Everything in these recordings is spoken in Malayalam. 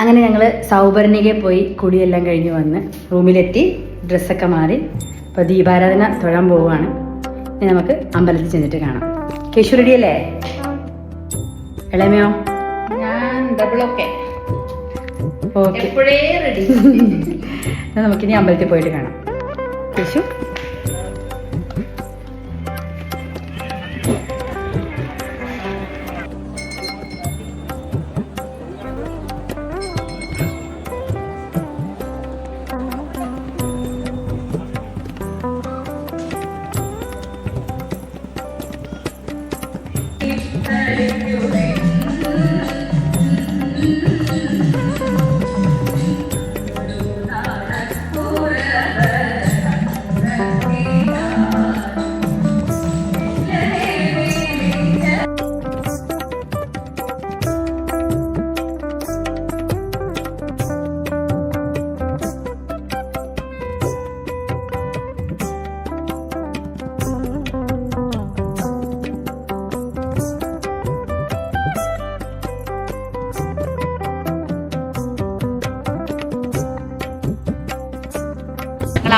അങ്ങനെ ഞങ്ങൾ സൗപർണികെ പോയി കുടിയെല്ലാം കഴിഞ്ഞ് വന്ന് റൂമിലെത്തി ഡ്രസ്സൊക്കെ മാറി. ഇപ്പൊ ദീപാരാധന തൊഴാൻ പോവുകയാണ്. ഇനി നമുക്ക് അമ്പലത്തിൽ ചെന്നിട്ട് കാണാം. കേശു റെഡിയല്ലേ ഇളമയോ? ഞാൻ ഓക്കെ റെഡി നമുക്കിനി അമ്പലത്തിൽ പോയിട്ട് കാണാം. കേശു?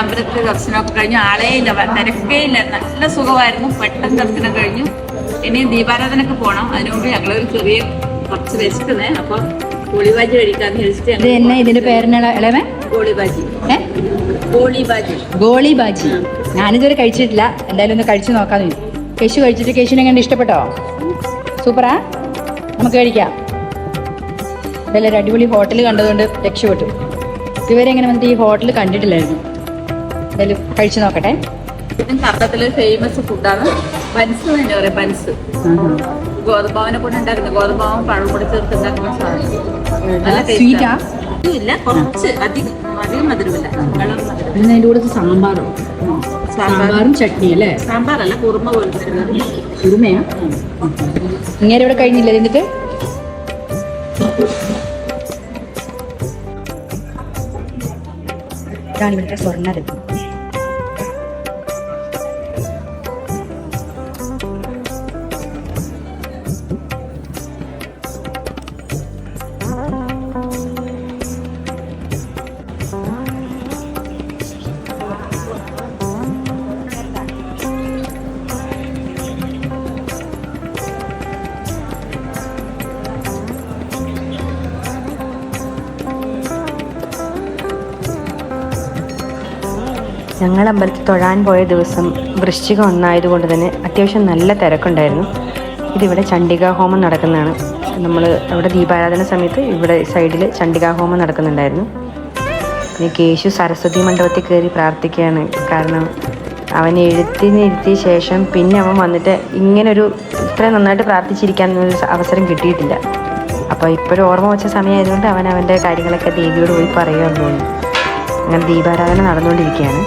അമ്പലത്തിൽ ദർശനമൊക്കെ കഴിഞ്ഞു. ആളേ ഇല്ല. തിരക്കേ ഇല്ല. നല്ല സുഖമായിരുന്നു. പെട്ടെന്ന് ദർശനം കഴിഞ്ഞു. ഇനി ദീപാരാധനക്ക് പോകണം അതിനുമുമ്പ് ഞങ്ങളൊരു ചെറിയ കുറച്ച് വെച്ചിട്ടുന്നേ അപ്പൊ ഗോളിബാജി കഴിക്കാന്ന് വെച്ചിട്ട് ഇതിന്റെ പേരെന്നാ? ഇളമേ ഗോളിബാജി. ഗോളിബാജി. ഗോളി ബാജി ഞാനിതുവരെ കഴിച്ചിട്ടില്ല. എന്തായാലും ഒന്ന് കഴിച്ചു നോക്കാന്ന്. കേശു കഴിച്ചിട്ട് കേശുവിനെ കണ്ട് ഇഷ്ടപ്പെട്ടോ? സൂപ്പറാ? നമുക്ക് കഴിക്കാം. ഇതെല്ലാം ഒരു അടിപൊളി ഹോട്ടൽ കണ്ടതുകൊണ്ട് രക്ഷപ്പെട്ടു. ഇതുവരെ എങ്ങനെ വന്നിട്ട് ഈ ഹോട്ടൽ കണ്ടിട്ടില്ലായിരുന്നു. എന്തായാലും കഴിച്ചു നോക്കട്ടെ. കേരളത്തിലെ ഫേമസ് ഫുഡാണ് ബൻസ് തന്നെ പറയാം ബൻസ്. ഗോതമ്പാവിനെ കൊണ്ട് ഉണ്ടാക്കുന്ന ഗോതമ്പാവും പഴം കൂടി ചേർത്ത് ഉണ്ടാക്കുന്ന സാധനം. നല്ല സ്വീറ്റാ? ഇല്ല കുറച്ച് അധികം അധികം മധുരമില്ല. പിന്നെ അതിന്റെ കൂടെ സാമ്പാറോ. സാമ്പാറും ചട്നി അല്ലേ? സാമ്പാറല്ല കുറുമ പോലത്തെ കുറുമയാ? കറി. ഇങ്ങനെ ഇവിടെ കഴിഞ്ഞില്ല എന്നിട്ട്? ഇതാണ് ഇവിടുത്തെ സ്വർണരത്നം ഞങ്ങൾ അമ്പലത്തിൽ തൊഴാൻ പോയ ദിവസം വൃശ്ചികം ഒന്നായതുകൊണ്ട് തന്നെ അത്യാവശ്യം നല്ല തിരക്കുണ്ടായിരുന്നു. ഇതിവിടെ ചണ്ഡികാ ഹോമം നടക്കുന്നതാണ്. നമ്മൾ അവിടെ ദീപാരാധന സമയത്ത് ഇവിടെ സൈഡിൽ ചണ്ഡികാ ഹോമം നടക്കുന്നുണ്ടായിരുന്നു. പിന്നെ കേശു സരസ്വതി മണ്ഡപത്തിൽ കയറി പ്രാർത്ഥിക്കുകയാണ്. കാരണം അവൻ എഴുത്തിനിരുത്തിയ ശേഷം പിന്നെ അവൻ വന്നിട്ട് ഇങ്ങനൊരു ഇത്രയും നന്നായിട്ട് പ്രാർത്ഥിച്ചിരിക്കാനൊരു അവസരം കിട്ടിയിട്ടില്ല. അപ്പോൾ ഇപ്പോഴും ഓർമ്മ വെച്ച സമയമായതുകൊണ്ട് അവൻ അവന്റെ കാര്യങ്ങളൊക്കെ ദേവിയോട് പോയി പറയുമെന്ന് അങ്ങനെ ദീപാരാധന നടന്നുകൊണ്ടിരിക്കുകയാണ്.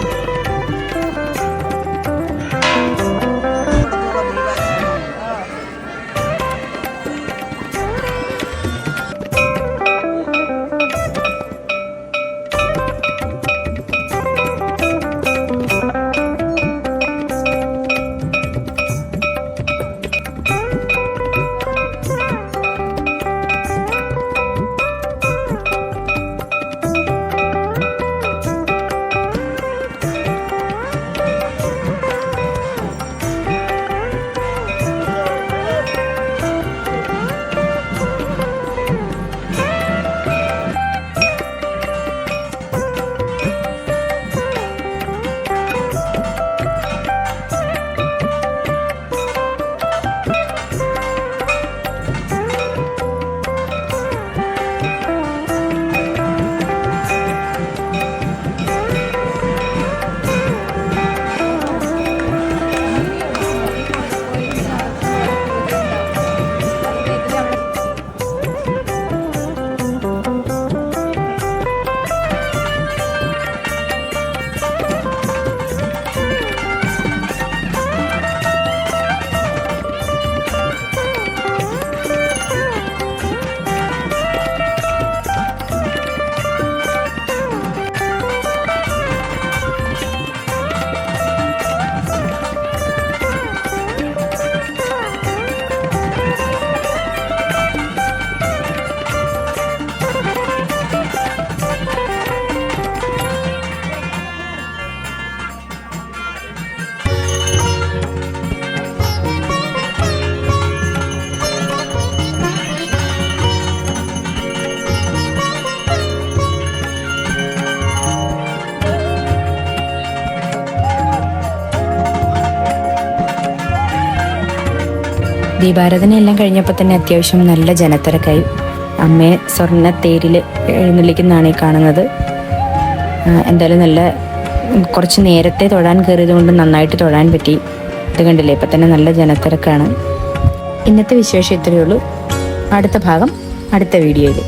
ദീപാരാധന എല്ലാം കഴിഞ്ഞപ്പോൾ തന്നെ അത്യാവശ്യം നല്ല ജനത്തിരക്കായി. അമ്മയെ സ്വർണ തേരിൽ എഴുന്നള്ളിക്കുന്നതാണ് ഈ കാണുന്നത്. എന്തായാലും നല്ല കുറച്ച് നേരത്തെ തൊഴാൻ കയറിയത് കൊണ്ട് നന്നായിട്ട് തൊഴാൻ പറ്റി. ഇത് കണ്ടില്ലേ? ഇപ്പം തന്നെ നല്ല ജനത്തിരക്കാണ്. ഇന്നത്തെ വിശേഷം ഇത്രയേ ഉള്ളൂ. അടുത്ത ഭാഗം അടുത്ത വീഡിയോയിൽ.